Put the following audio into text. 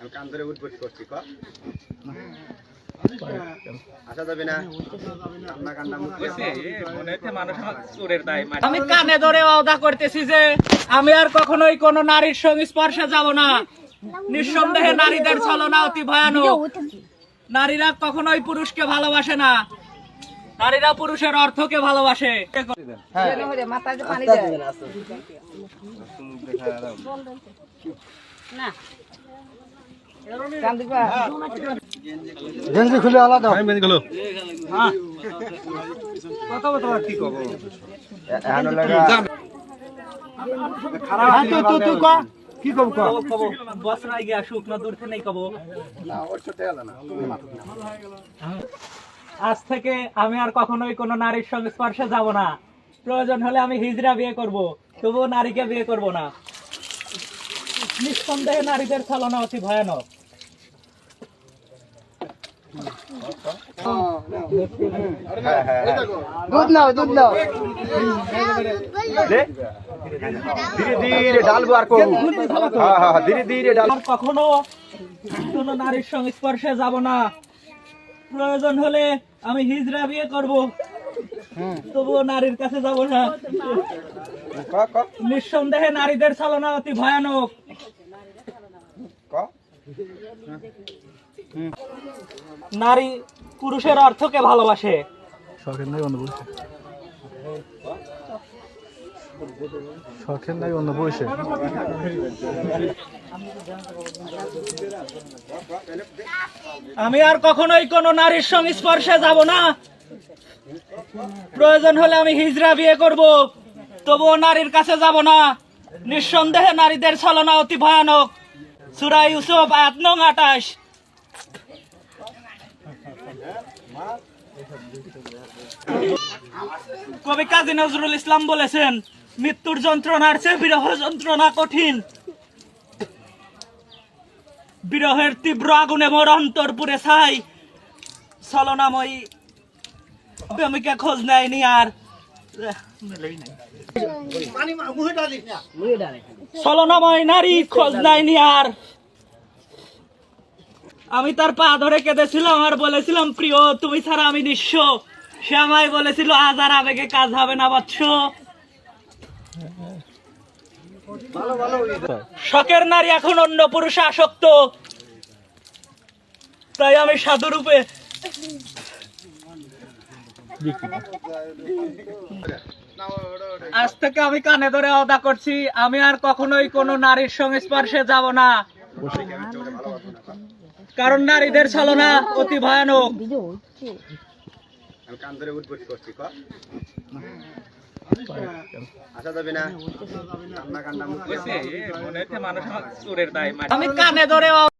আমি কান ধরে উঠবস করছি ক? আসা যাবে না? কান্না কান্না মুখ আমি কানে ধরে ওদা করতেছি যে আমি আর কখনোই কোন নারীর সঙ্গে স্পর্শে যাব না। নিঃসন্দেহে নারীদের ছলনা অতি ভয়ানক। নারীরা কখনোই পুরুষকে ভালোবাসে না। নারীরা পুরুষের অর্থকে ভালোবাসে। গেঞ্জি খুলে আলাদা। কথা বলতে কি কব এখানে হ্যাঁ, তুই তুই তুই কি কব কব কব বস নাই গিয়া শুকনো দূর থেকে কব না ওর সাথে আলাদা না আজ থেকে আমি আর কখনোই কোনো নারীর সঙ্গে স্পর্শে যাব না। প্রয়োজন হলে আমি হিজরা বিয়ে করব তবুও নারীকে বিয়ে করব না। নিঃসন্দেহে নারীদের ছলনা অতি ভয়ানক। দুধ নাও দুধ নাও। ধীরে ধীরে ডালবো আর করব। হ্যাঁ হ্যাঁ ধীরে ধীরে ডাল কখনো কোনো নারীর সঙ্গে স্পর্শে যাব না। প্রয়োজন হলে আমি হিজড়া বিয়ে করব। তবুও নারীর কাছে যাব না। নিঃসন্দেহে নারীদের চালনা অতি ভয়ানক। নারী পুরুষের অর্থকে ভালোবাসে। শখের নাই অন্য বসে শখের নাই অন্য বসে আমি আর কখনোই কোন নারীর সংস্পর্শে স্পর্শে যাব না। প্রয়োজন হলে আমি হিজড়া বিয়ে করব তবুও নারীর কাছে যাব না। নিঃসন্দেহে নারীদের ছলনা অতি ভয়ানক। সুরা ইউসুফ আটাশ কবি কাজী নজরুল ইসলাম বলেছেন, মৃত্যুর যন্ত্রণার চেয়ে বিরহ যন্ত্রণা কঠিন। বিরহের তীব্র আগুনে মোর অন্তর পুরে ছাই। ছলনাময়ী প্রেমিকা খোঁজ নেয়নি আর আমি তার পা ধরে কেঁদেছিলাম আর বলেছিলাম, প্রিয়, তুমি ছাড়া আমি নিঃস্ব। সে আমায় বলেছিল, আজ আর আবেগে কাজ হবে না, বৎস। শখের নারী এখন অন্য পুরুষে আসক্ত। তাই আমি সাধুরূপে আজ থেকে আমি কানে ধরে অদা করছি আমি আর কখনোই কোনো নারীর সংস্পর্শে যাব না। কারণ নারীদের ছলনা অতি ভয়ানক। আমি কান ধরে